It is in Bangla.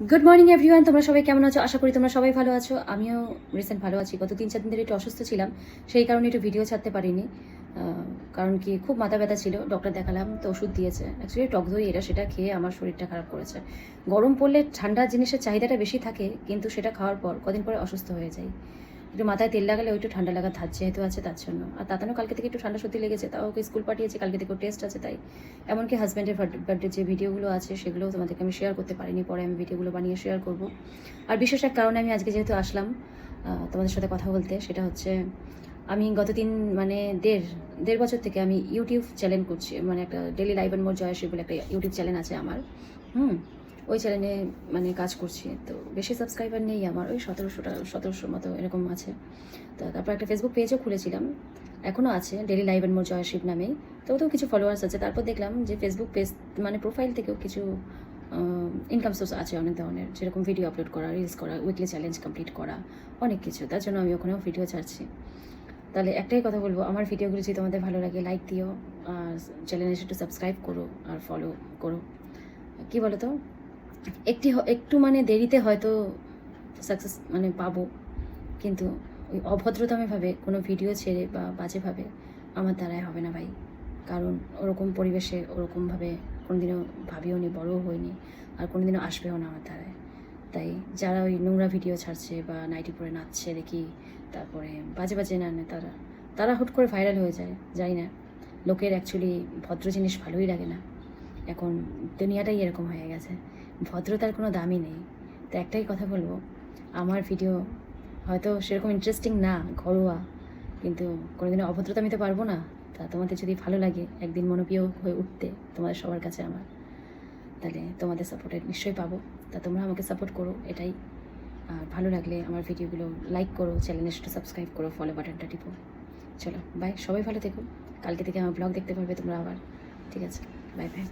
গুড মর্নিং এভরিওয়ান তোমরা সবাই কেমন আছো? আশা করি তোমরা সবাই ভালো আছো। আমিও রিসেন্ট ভালো আছি। গত তিন চার দিন ধরে একটু অসুস্থ ছিলাম, সেই কারণে একটু ভিডিও ছাড়তে পারিনি। কারণ কি, খুব মাথা ব্যথা ছিল। ডক্টর দেখালাম, তো ওষুধ দিয়েছে। অ্যাকচুয়ালি টক দই এটা, সেটা খেয়ে আমার শরীরটা খারাপ করেছে। গরম পড়লে ঠান্ডা জিনিসের চাহিদাটা বেশি থাকে, কিন্তু সেটা খাওয়ার পর কদিন পরে অসুস্থ হয়ে যায় একটু মাথায় তেল লাগালে ওই একটু ঠান্ডা লাগার ধার যেহেতু আছে, তার জন্য। আর তাতানো কালকে থেকে একটু ঠান্ডা সত্যি লেগেছে, তাও ওকে স্কুল পাঠিয়েছে, কালকে থেকে টেস্ট আছে তাই। এমনকি হাজব্যান্ডের বার্থডে যে ভিডিওগুলো আছে, সেগুলোও তোমাদেরকে আমি শেয়ার করতে পারিনি, পরে আমি ভিডিওগুলো বানিয়ে শেয়ার করব। আর বিশেষ এক কারণে আমি আজকে যেহেতু আসলাম তোমাদের সাথে কথা বলতে, সেটা হচ্ছে আমি গত তিন মানে দেড় দেড় বছর থেকে আমি ইউটিউব চ্যানেল করছি মানে একটা daily live and more Joyshree বলে একটা ইউটিউব চ্যানেল আছে আমার। হুম? ওই চ্যানেলে মানে কাজ করছি, তো বেশি সাবস্ক্রাইবার নেই আমার, ওই সতেরোশোটা সতেরোশোর মতো এরকম আছে। তো তারপর একটা ফেসবুক পেজও খুলেছিলাম এখনও আছে daily live and more Joyshiv নামেই। তো ওতেও কিছু ফলোয়ার্স আছে, তারপর দেখলাম যে ফেসবুক পেজ মানে প্রোফাইল থেকেও কিছু ইনকাম সোর্স আছে অনেক ধরনের, যেরকম ভিডিও আপলোড করা রিলস করা উইকলি চ্যালেঞ্জ কমপ্লিট করা, অনেক কিছু, তার জন্য আমি ওখানেও ভিডিও ছাড়ছি। তাহলে একটাই কথা বলব, আমার ভিডিওগুলো যদি তোমাদের ভালো লাগে লাইক দিও, আর চ্যানেলে একটু সাবস্ক্রাইব করো, আর ফলো করো। কি বলো তো? একটি একটু মানে দেরিতে হয়তো সাকসেস মানে পাবো। কিন্তু ওই অভদ্রতামিভাবে কোনো ভিডিও ছেড়ে বা বাজেভাবে আমার দ্বারাই হবে না ভাই। কারণ ওরকম পরিবেশে ওরকমভাবে কোনোদিনও ভাবিও নি, বড়ও হয়নি আর কোনোদিনও আসবেও না আমার দ্বারায়। তাই যারা ওই নোংরা ভিডিও ছাড়ছে বা নাইটি পরে নাচছে দেখি, তারপরে বাজে বাজে না তারা তারা হুট করে ভাইরাল হয়ে যায়, জানি না। লোকের অ্যাকচুয়ালি ভদ্র জিনিস ভালোই লাগে না। এখন দুনিয়াটাই এরকম হয়ে গেছে। ভদ্রতার কোনো দামই নেই। তো একটাই কথা বলব, আমার ভিডিও হয়তো সেরকম ইন্টারেস্টিং না, ঘরোয়া, কিন্তু কোনোদিনও অভদ্রতা আমি তো পারব না। তা তোমাদের যদি ভালো লাগে একদিন মনোপ্রিয় হয়ে উঠতে, তোমাদের সবার কাছে আমার, তাহলে তোমাদের সাপোর্টের নিশ্চয়ই পাবো। তা তোমরা আমাকে সাপোর্ট করো, এটাই। আর ভালো লাগলে আমার ভিডিওগুলো লাইক করো চ্যানেলে সাবস্ক্রাইব করো ফলো বাটনটা টিপো। চলো বাই সবাই ভালো থেকো। কালকে থেকে আমার ব্লগ দেখতে পারবে তোমরা আবার, ঠিক আছে? Bye bye